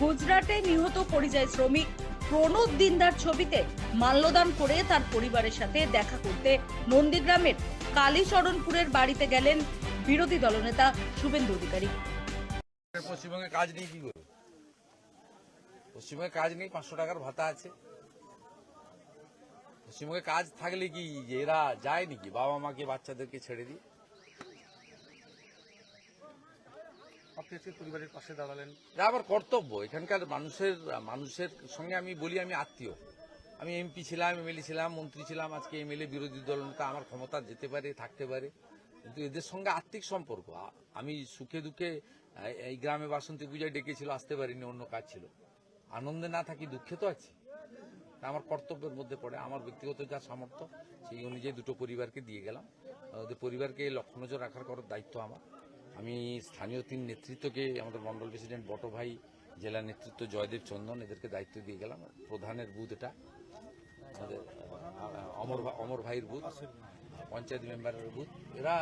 গুজরাটে নিহত পরিযায়ী শ্রমিক প্রণব দিনদার ছবিতে মাল্যদান করে তার পরিবারের সাথে দেখা করতে নন্দীগ্রামের কালীচরণপুরের বাড়িতে গেলেন বিরোধী দলনেতা শুভেন্দু অধিকারী। পশ্চিমবঙ্গে কাজ নেই কি করবে পশ্চিমবঙ্গে কাজ নেই, পাঁচশো টাকার ভাতা আছে। পশ্চিমবঙ্গে কাজ থাকলে কি এরা যায় নাকি? বাবা মাকে বাচ্চাদেরকে ছেড়ে দিয়ে? আপনি আজকে পরিবারের পাশে দাঁড়ালেন। এটা আমার কর্তব্য। এখানকার মানুষের মানুষের সঙ্গে আমি বলি, আমি আত্মীয়। আমি এমপি ছিলাম, এমএলএ ছিলাম, মন্ত্রী ছিলাম, আজকে এমএলএ বিরোধী দল নেতা আমার ক্ষমতা যেতে পারে, থাকতে পারে। কিন্তু এদের সঙ্গে আর্থিক সম্পর্ক। আমি সুখে দুঃখে এই- গ্রামে বাসন্তী পূজায় ডেকেছিল, আসতে পারিনি, অন্য কাজ ছিল। আনন্দে না থাকি, দুঃখে তো আছি। আমার কর্তব্যের মধ্যে পড়ে। আমার ব্যক্তিগত যা সামর্থ্য, সেই অনুযায়ী দুটো পরিবারকে দিয়ে গেলাম। ওদের পরিবারকে লক্ষ্য নজর রাখার করার দায়িত্ব আমার। আমি স্থানীয় তিন নেতৃত্বকে আমাদের মন্ডল প্রেসিডেন্ট বট ভাই, জেলা নেতৃত্ব জয়দেব চন্দন এদেরকে দায়িত্ব দিয়ে গেলাম। প্রধানের বুথ এটা। আমাদের অমর অমর ভাইয়ের বুথ, পঞ্চায়েত মেম্বারের বুথ। এরা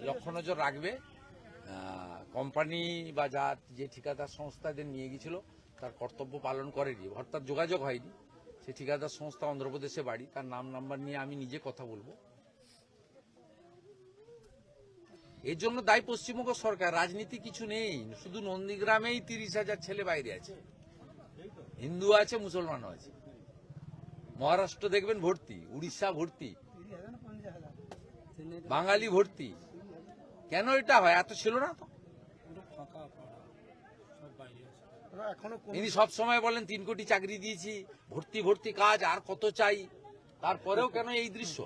লক্ষ্য নজর রাখবে। কোম্পানি বা যা যে ঠিকাদার সংস্থা এদের নিয়ে গিয়েছিল, তার কর্তব্য পালন করেনি। অর্থাৎ যোগাযোগ হয়নি। সে ঠিকাদার সংস্থা অন্ধ্রপ্রদেশে বাড়ি, তার নাম, নাম্বার নিয়ে আমি নিজে কথা বলব। এর জন্য দায়ী পশ্চিমবঙ্গ সরকার, রাজনীতি কিছু নেই। শুধু নন্দীগ্রামেই তিরিশ হাজার ছেলে বাইরে আছে। হিন্দু আছে, মুসলমানও আছে। মহারাষ্ট্র দেখবেন ভর্তি, উড়িষ্যা ভর্তি, বাঙালি ভর্তি। কেন এটা হয়? এত ছিল না তো? ইনি সব সময় বলেন, তিন কোটি চাকরি দিয়েছি, ভর্তি ভর্তি কাজ, আর কত চাই? তারপরেও কেন এই দৃশ্য?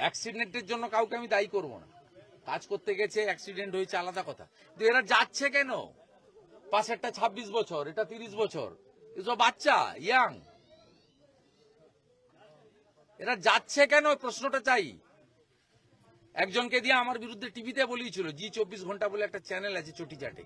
অ্যাক্সিডেন্টের জন্য কাউকে আমি দায়ী করব না। কাজ করতে গেছে অ্যাক্সিডেন্ট হয়েছে, আলাদা কথা। কিন্তু এরা যাচ্ছে কেন? পাশেরটা ছাব্বিশ বছর, এটা তিরিশ বছর। এসব বাচ্চা ইয়াং এরা যাচ্ছে কেন? প্রশ্নটা চাই। একজনকে দিয়ে আমার বিরুদ্ধে টিভিতে বলিয়েছিল, জি চব্বিশ ঘণ্টা বলে একটা চ্যানেল আছে, চটি চাটে।